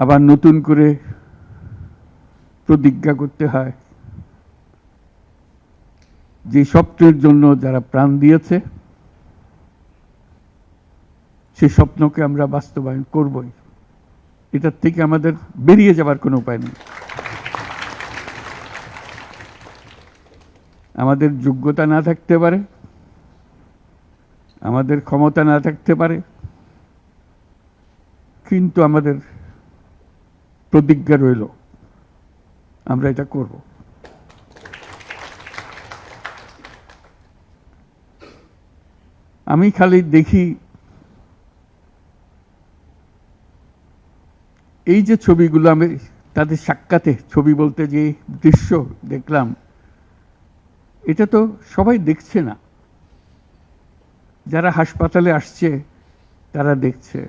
আবার নতুন করে প্রতিজ্ঞা করতে হয়। যে স্বপ্নের জন্য যারা প্রাণ দিয়েছে, সে স্বপ্নকে আমরা বাস্তবায়ন করবই। এটার থেকে আমাদের বেরিয়ে যাবার কোনো উপায় নেই। আমাদের যোগ্যতা না থাকতে পারে, আমাদের ক্ষমতা না থাকতে পারে, কিন্তু আমাদের প্রতিজ্ঞা রইল। আমরা এটা করব। আমি খালি দেখি এই যে ছবিগুলো, আমি তাদের সাক্ষাতে ছবি বলতে যে দৃশ্য দেখলাম, এটা তো সবাই দেখছে না। যারা হাসপাতালে আসছে, তারা দেখছে।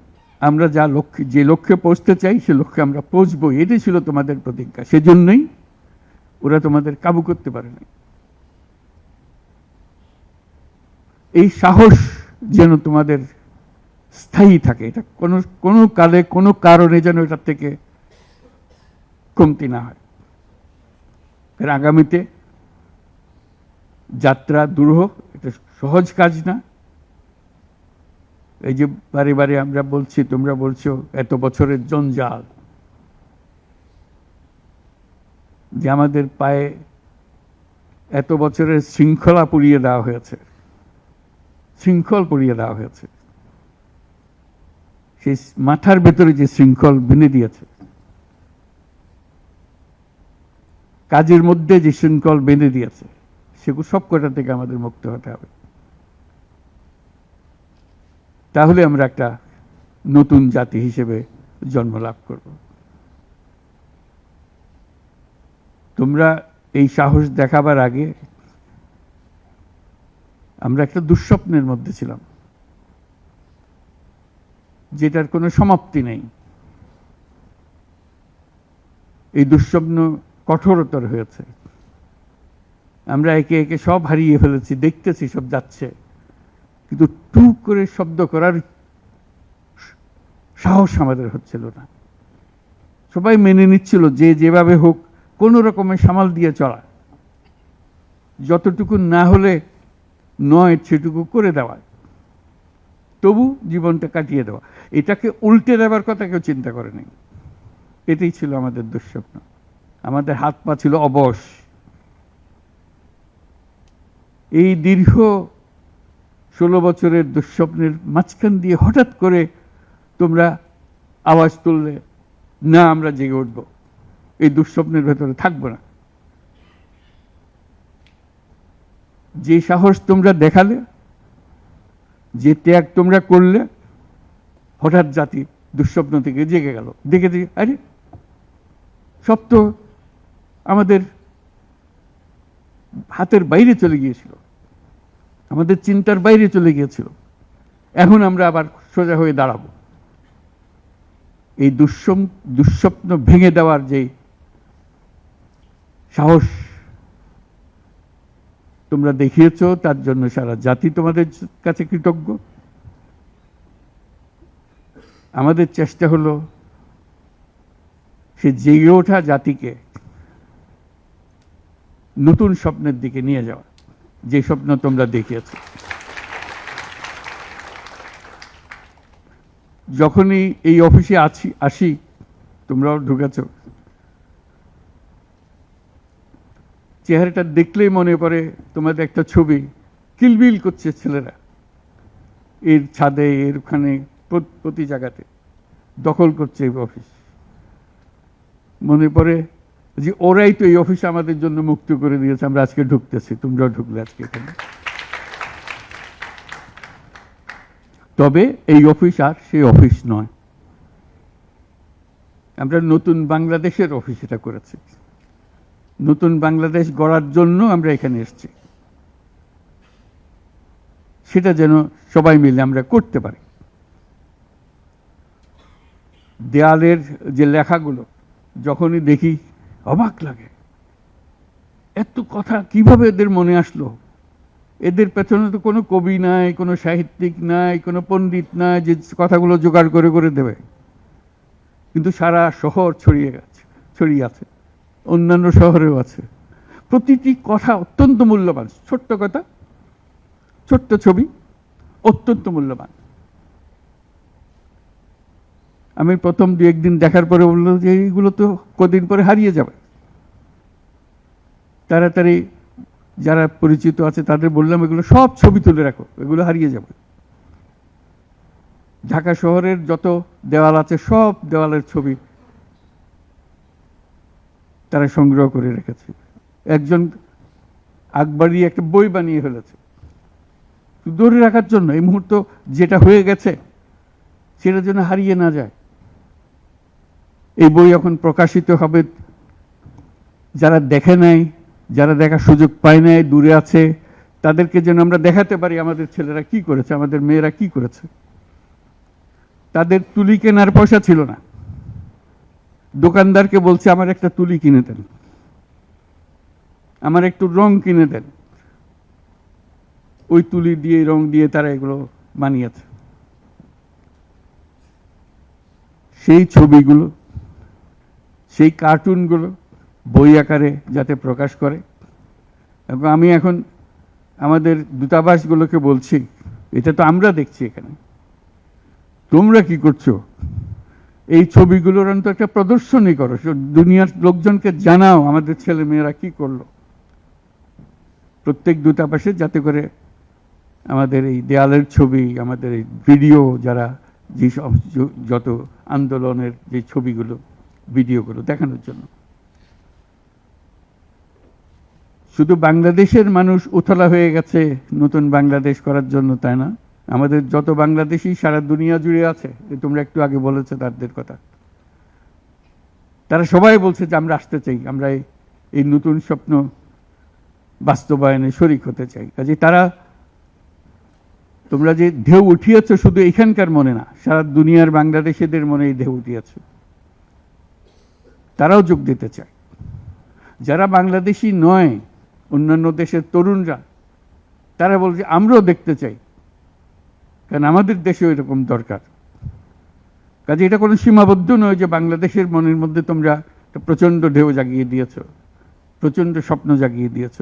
আমরা যা লক্ষ্যে, যে লক্ষ্যে পৌঁছতে চাই, সে লক্ষ্যে আমরা পৌঁছবো। এটাই ছিল তোমাদের প্রতিজ্ঞা। সেজন্যই ওরা তোমাদের কাবু করতে পারে না এই সাহস যেন তোমাদের স্থায়ী থাকে, এটা কোনো কোনো কালে, কোনো কারণে যেন এটার থেকে কমতি না হয়। আগামীতে যাত্রা দুরূহ এটা সহজ কাজ না। এই যে বারে বারে আমরা বলছি, তোমরা বলছো এত বছরের জঞ্জাল। যে আমাদের পায়ে এত বছরের শৃঙ্খলা পুড়িয়ে দেওয়া হয়েছে। শৃঙ্খল পুড়িয়ে দেওয়া হয়েছে। সেই মাথার ভেতরে যে শৃঙ্খল বেঁধে দিয়েছে। কাজের মধ্যে যে শৃঙ্খল বেঁধে দিয়েছে, সেগুলো সব কটা থেকে আমাদের মুক্ত হতে হবে। তাহলে আমরা একটা নতুন জাতি হিসেবে জন্ম লাভ করব। তোমরা এই সাহস দেখাবার আগে আমরা একটা দুঃস্বপ্নের মধ্যে ছিলাম, যেটার কোনো সমাপ্তি নেই। এই দুঃস্বপ্ন কঠোরতর হয়েছে। আমরা একে একে সব হারিয়ে ফেলেছি, দেখতেছি, সব যাচ্ছে। কিন্তু টু করে শব্দ করার সাহস আমাদের হচ্ছিল না। সবাই মেনে নিচ্ছিল যে যেভাবে হোক কোনো রকমের সামাল দিয়ে চলা। যতটুকু না হলে নয় সেটুকু করে দেওয়া। তবু জীবনটা কাটিয়ে দেওয়া। এটাকে উল্টে দেওয়ার কথা কেউ চিন্তা করে নেই। এটাই ছিল আমাদের দুঃস্বপ্ন। আমাদের হাত পা ছিল অবশ। এই দীর্ঘ ষোলো বছরের দুঃস্বপ্নের মাঝখান দিয়ে হঠাৎ করে তোমরা আওয়াজ তুললে, না, আমরা জেগে উঠব। এই দুঃস্বপ্নের ভেতরে থাকব না। যে সাহস তোমরা দেখালে, যে ত্যাগ তোমরা করলে, হঠাৎ জাতি দুঃস্বপ্ন থেকে জেগে গেল। দেখে দেখে, আরে, সব তো আমাদের হাতের বাইরে চলে গিয়েছিল। আমাদের চিন্তার বাইরে চলে গিয়েছিল। এখন আমরা আবার সোজা হয়ে দাঁড়াবো। এই দুঃস্বম দুঃস্বপ্ন ভেঙে দেওয়ার যে সাহস তোমরা দেখিয়েছ, তার জন্য সারা জাতি তোমাদের কাছে কৃতজ্ঞ। আমাদের চেষ্টা হলো সে জেগে ওঠা জাতিকে নতুন স্বপ্নের দিকে নিয়ে যাওয়া যে স্বপ্ন তোমরা দেখিয়েছ। যখনই এই অফিসে আছি, আসি, তোমরাও ঢুকেছ। চেহারাটা দেখলেই মনে পড়ে তোমাদের একটা ছবি কিলবিল করছে ছেলেরা। এর ছাদে, এর ওখানে প্রতি জায়গাতে দখল করছে এই অফিস। মনে পড়ে যে ওরাই তো এই অফিস আমাদের জন্য মুক্ত করে দিয়েছে, আমরা আজকে ঢুকতেছি, তোমরাও ঢুকলে আজকে এখানে। তবে এই অফিস আর সেই অফিস নয়। আমরা নতুন বাংলাদেশের অফিস এটা করেছি। নতুন বাংলাদেশ গড়ার জন্য আমরা এখানে এসেছি। সেটা যেন সবাই মিলে আমরা করতে পারি। দেয়ালের যে লেখাগুলো, যখনই দেখি অবাক লাগে। এত কথা কীভাবে এদের মনে আসলো? এদের পেছনে তো কোনো কবি নাই, কোনো সাহিত্যিক নাই, কোনো পণ্ডিত নাই যে কথাগুলো জোগাড় করে করে দেবে। কিন্তু সারা শহর ছড়িয়ে গেছে, ছড়িয়ে আছে। অন্যান্য শহরেও আছে। প্রতিটি কথা অত্যন্ত মূল্যবান। ছোট্ট কথা, ছোট্ট ছবি, অত্যন্ত মূল্যবান। আমি প্রথম দু একদিন দেখার পরে বলল যে এইগুলো তো কদিন পরে হারিয়ে যাবে। তাড়াতাড়ি যারা পরিচিত আছে তাদের বললাম, এগুলো সব ছবি তুলে রাখো, এগুলো হারিয়ে যাবে। ঢাকা শহরের যত দেওয়াল আছে সব দেওয়ালের ছবি তারা সংগ্রহ করে রেখেছে। একজন আকবরী একটা বই বানিয়ে ফেলেছে। ধরে রাখার জন্য এই মুহূর্ত যেটা হয়ে গেছে, সেটা যেন হারিয়ে না যায়। এই বই এখন প্রকাশিত হবে। যারা দেখে নাই, যারা দেখার সুযোগ পায় নাই, দূরে আছে, তাদেরকে যেন আমরা দেখাতে পারি আমাদের ছেলেরা কি করেছে, আমাদের মেয়েরা কি করেছে। তাদের তুলি কেনার পয়সা ছিল না। দোকানদারকে বলছে, আমার একটা তুলি কিনে দেন। আমার একটু রং কিনে দেন। ওই তুলি দিয়ে, রং দিয়ে তারা এগুলো বানিয়েছে। সেই ছবিগুলো সেই কার্টুনগুলো বই আকারে যাতে প্রকাশ করে। এবং আমি এখন আমাদের দূতাবাসগুলোকে বলছি, এটা তো আমরা দেখছি এখানে। তোমরা কি করছ? এই ছবিগুলোর অন্ত একটা প্রদর্শনী করো। দুনিয়ার লোকজনকে জানাও, আমাদের ছেলে মেয়েরা কি করল। প্রত্যেক দূতাবাসে যাতে করে আমাদের এই দেয়ালের ছবি, আমাদের এই ভিডিও, যারা যে, যত আন্দোলনের যে ছবিগুলো ভিডিওগুলো দেখানোর জন্য। শুধু বাংলাদেশের মানুষ উতলা হয়ে গেছে নতুন বাংলাদেশ করার জন্য, তাই না? আমাদের যত বাংলাদেশি সারা দুনিয়া জুড়ে আছে তোমরা একটু আগে বলেছে তাদের কথা। তারা সবাই বলছে যে আমরা আসতে চাই, আমরা এই নতুন স্বপ্ন বাস্তবায়নে শরিক হতে চাই। কাজে তারা, তোমরা যে ঢেউ উঠিয়েছ শুধু এখানকার মনে না, সারা দুনিয়ার বাংলাদেশিদের মনে এই ঢেউ উঠিয়েছ। তারাও যোগ দিতে চায়। যারা বাংলাদেশি নয়, অন্যান্য দেশের তরুণরা, তারা বলছে আমরাও দেখতে চাই। কারণ আমাদের দেশেও এরকম দরকার। কাজে এটা কোনো সীমাবদ্ধ নয় যে বাংলাদেশের মনের মধ্যে তোমরা প্রচণ্ড ঢেউ জাগিয়ে দিয়েছ, প্রচণ্ড স্বপ্ন জাগিয়ে দিয়েছ।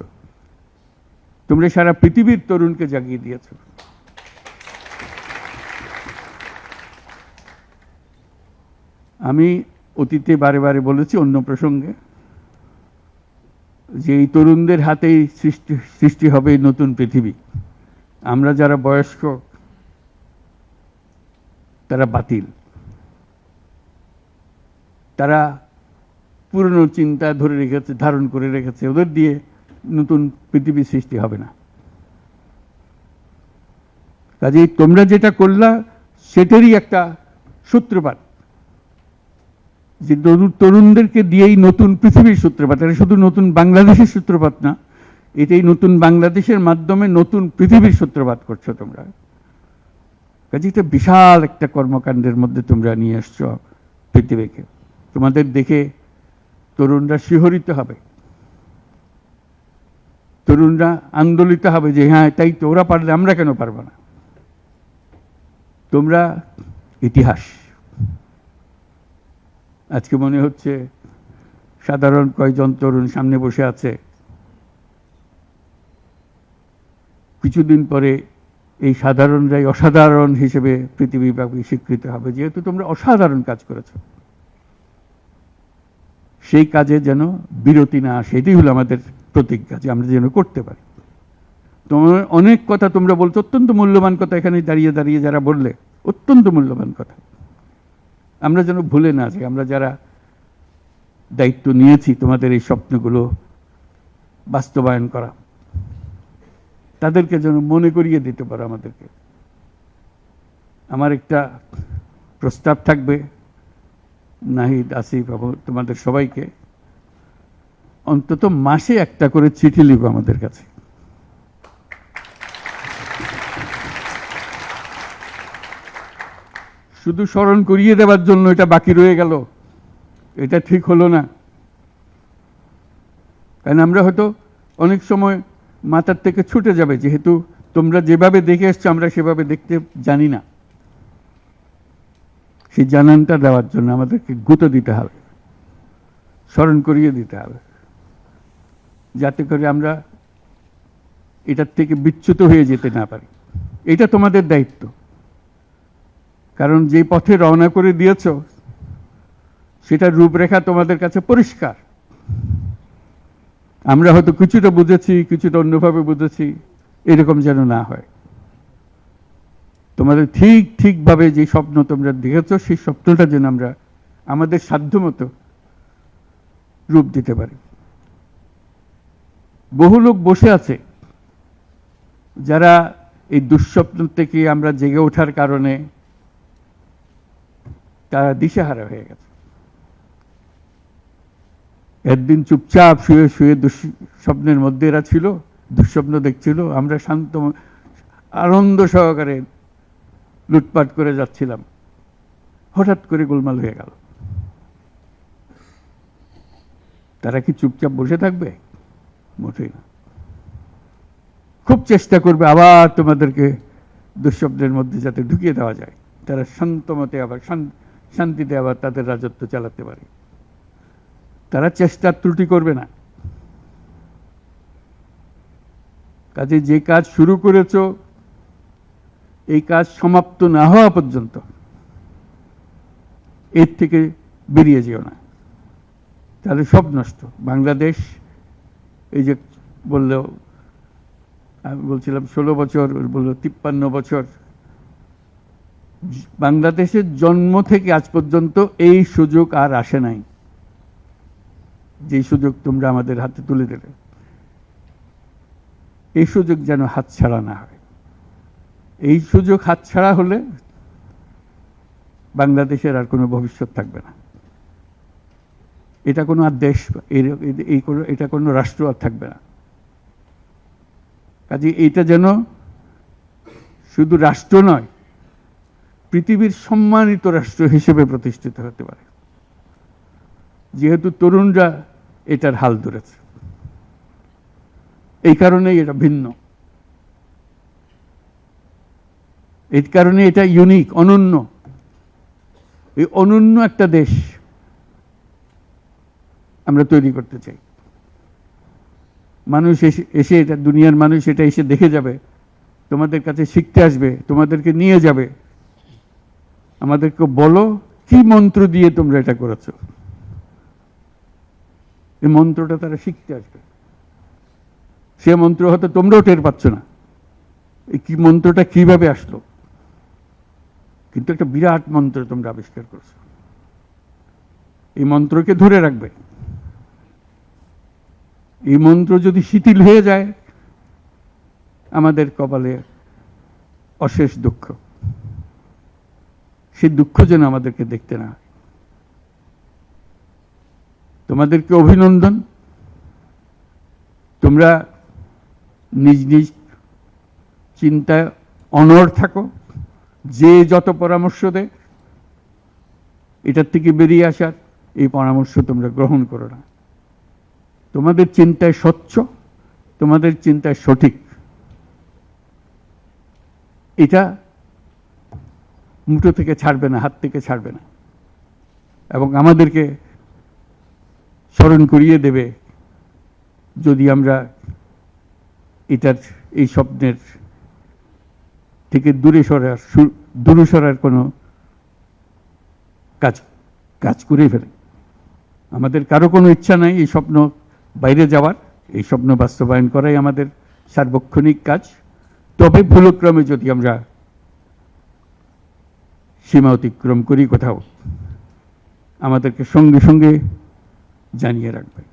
তোমরা সারা পৃথিবীর তরুণকে জাগিয়ে দিয়েছ। আমি অতীতে বারে বারে বলেছি অন্য প্রসঙ্গে, যে এই তরুণদের হাতেই সৃষ্টি সৃষ্টি হবে নতুন পৃথিবী। আমরা যারা বয়স্ক, তারা বাতিল। তারা পুরনো চিন্তা ধরে রেখেছে, ধারণ করে রেখেছে, ওদের দিয়ে নতুন পৃথিবী সৃষ্টি হবে না। কাজেই তোমরা যেটা করলা, সেটারই একটা সূত্রপাত। যে তরুণদেরকে দিয়েই নতুন পৃথিবীর সূত্রপাত। এটা শুধু নতুন বাংলাদেশের সূত্রপাত না, এটাই নতুন বাংলাদেশের মাধ্যমে নতুন পৃথিবীর সূত্রপাত করছ তোমরা। কাজে এটা বিশাল একটা কর্মকাণ্ডের মধ্যে তোমরা নিয়ে আসছো পৃথিবীকে। তোমাদের দেখে তরুণরা শিহরিত হবে। তরুণরা আন্দোলিত হবে যে হ্যাঁ তাই তো, ওরা পারলে, আমরা কেন পারব না? তোমরা ইতিহাস। আজকে মনে হচ্ছে সাধারণ কয়জন তরুণ সামনে বসে আছে। কিছুদিন পরে এই সাধারণরাই অসাধারণ হিসেবে পৃথিবীব্যাপী স্বীকৃত হবে। যেহেতু তোমরা অসাধারণ কাজ করেছ। সেই কাজে যেন বিরতি না আসে, এটাই হলো আমাদের প্রতিজ্ঞা যে আমরা যেন করতে পারি। তোমার অনেক কথা তোমরা বলছো, অত্যন্ত মূল্যবান কথা এখানে দাঁড়িয়ে দাঁড়িয়ে যারা বললে, অত্যন্ত মূল্যবান কথা। আমরা যেন ভুলে না যাই, আমরা যারা দায়িত্ব নিয়েছি তোমাদের এই স্বপ্নগুলো বাস্তবায়ন করা, তাদেরকে যেন মনে করিয়ে দিতে পারো আমাদেরকে। আমার একটা প্রস্তাব থাকবে, নাহিদ, আসিফ তোমাদের সবাইকে। অন্তত মাসে একটা করে চিঠি লিখো আমাদের কাছে। শুধু স্মরণ করিয়ে দেওয়ার জন্য এটা বাকি রয়ে গেল। এটা ঠিক হলো না। কারণ আমরা হয়তো অনেক সময় মাথার থেকে ছুটে যাবে, যেহেতু তোমরা যেভাবে দেখে এসছো, আমরা সেভাবে দেখতে জানি না। সেই জানানটা দেওয়ার জন্য আমাদেরকে গুঁতো দিতে হবে। স্মরণ করিয়ে দিতে হবে। যাতে করে আমরা এটার থেকে বিচ্যুত হয়ে যেতে না পারি। এটা তোমাদের দায়িত্ব। কারণ যে পথে রওনা করে দিয়েছ, সেটার রূপরেখা তোমাদের কাছে পরিষ্কার। আমরা হয়তো কিছুটা বুঝেছি, কিছুটা অন্যভাবে বুঝেছি, এরকম যেন না হয়। তোমাদের ঠিক ঠিকভাবে যে স্বপ্ন তোমরা দেখেছ, সেই স্বপ্নটা যেন আমরা আমাদের সাধ্যমতো রূপ দিতে পারি। বহু লোক বসে আছে, যারা এই দুঃস্বপ্ন থেকে আমরা জেগে ওঠার কারণে তারা দিশেহারা হয়ে গেছে। একদিন চুপচাপ শুয়ে শুয়ে দুঃস্বপ্নের মধ্যে এরা ছিল, দুঃস্বপ্ন দেখছিল, আমরা শান্ত আনন্দ সহকারে লুটপাট করে যাচ্ছিলাম। হঠাৎ করে গোলমাল হয়ে গেল। তারা কি চুপচাপ বসে থাকবে? মোটেই না। খুব চেষ্টা করবে আবার তোমাদেরকে দুঃস্বপ্নের মধ্যে যাতে ঢুকিয়ে দেওয়া যায়। তারা শান্ত মতে আবার শান্তিতে আবার তাদের রাজত্ব চালাতে পারে। তারা চেষ্টার ত্রুটি করবে না। কাজে যে কাজ শুরু করেছ, এই কাজ সমাপ্ত না হওয়া পর্যন্ত এর থেকে বেরিয়ে যেও না। তাহলে সব নষ্ট। বাংলাদেশ, এই যে বলল, আমি বলছিলাম ষোলো বছর, বলল তিপ্পান্ন বছর। বাংলাদেশের জন্ম থেকে আজ পর্যন্ত এই সুযোগ আর আসে নাই। যে সুযোগ তোমরা আমাদের হাতে তুলে দেবে। এই সুযোগ যেন হাতছাড়া না হয়। এই সুযোগ হাতছাড়া হলে বাংলাদেশের আর কোনো ভবিষ্যৎ থাকবে না। এটা কোনো আর দেশ এই কোনো, এটা কোনো রাষ্ট্র আর থাকবে না। কাজে এটা যেন শুধু রাষ্ট্র নয় পৃথিবীর সম্মানিত রাষ্ট্র হিসেবে প্রতিষ্ঠিত হতে পারে। যেহেতু তরুণরা এটার হাল ধরেছে। এই কারণেই এটা ভিন্ন। এই কারণে এটা ইউনিক অনন্য। এই অনন্য একটা দেশ আমরা তৈরি করতে চাই। মানুষ এসে এসে এটা, দুনিয়ার মানুষ এটা এসে দেখে যাবে। তোমাদের কাছে শিখতে আসবে, তোমাদেরকে নিয়ে যাবে। আমাদেরকে বলো, কি মন্ত্র দিয়ে তোমরা এটা করেছ? এই মন্ত্রটা তারা শিখতে আসবে। সে মন্ত্র হয়তো তোমরাও টের পাচ্ছ না। এই কি মন্ত্রটা কীভাবে আসলো? কিন্তু একটা বিরাট মন্ত্র তোমরা আবিষ্কার করছ। এই মন্ত্রকে ধরে রাখবে। এই মন্ত্র যদি শিথিল হয়ে যায়, আমাদের কপালে অশেষ দুঃখ। সেই দুঃখ যেন আমাদেরকে দেখতে না তোমাদেরকে অভিনন্দন। তোমরা নিজ নিজ চিন্তায় অনর থাকো। যে যত পরামর্শ দেয় এটার থেকে বেরিয়ে আসার এই পরামর্শ তোমরা গ্রহণ করো না। তোমাদের চিন্তায় স্বচ্ছ, তোমাদের চিন্তায় সঠিক। এটা মুঠো থেকে ছাড়বে না, হাত থেকে ছাড়বে না। এবং আমাদেরকে স্মরণ করিয়ে দেবে, যদি আমরা এটার, এই স্বপ্নের থেকে দূরে সরার দূরে সরার কোনো কাজ কাজ করে ফেলে। আমাদের কারও কোনো ইচ্ছা নাই এই স্বপ্ন বাইরে যাওয়ার। এই স্বপ্ন বাস্তবায়ন করাই আমাদের সার্বক্ষণিক কাজ। তবে ভুলক্রমে যদি আমরা সীমা অতিক্রম করি কোথাও। আমাদেরকে সঙ্গে সঙ্গে জানিয়ে রাখবে।